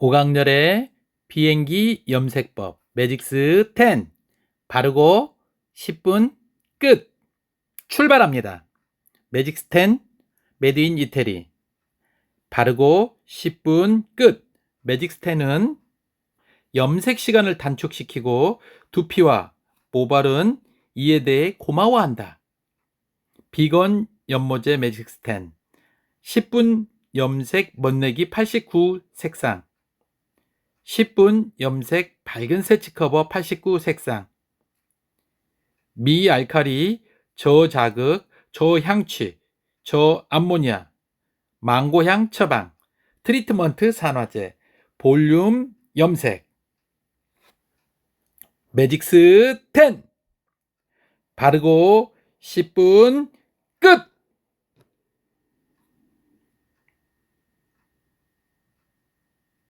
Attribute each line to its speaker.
Speaker 1: 오강렬의 비행기 염색법 매직스 10 바르고 10분 끝. 출발합니다. 매직스 10 메드 인 이태리 바르고 10분 끝. 매직스 10은 염색 시간을 단축시키고 두피와 모발은 이에 대해 고마워한다. 비건 연모제 매직스 10 10분 염색 멋내기 89 색상 10분 염색 밝은 세치 커버 89 색상. 미알칼리 저자극 저향취 저암모니아 망고향 처방 트리트먼트 산화제 볼륨 염색. 매직스 10 바르고 10분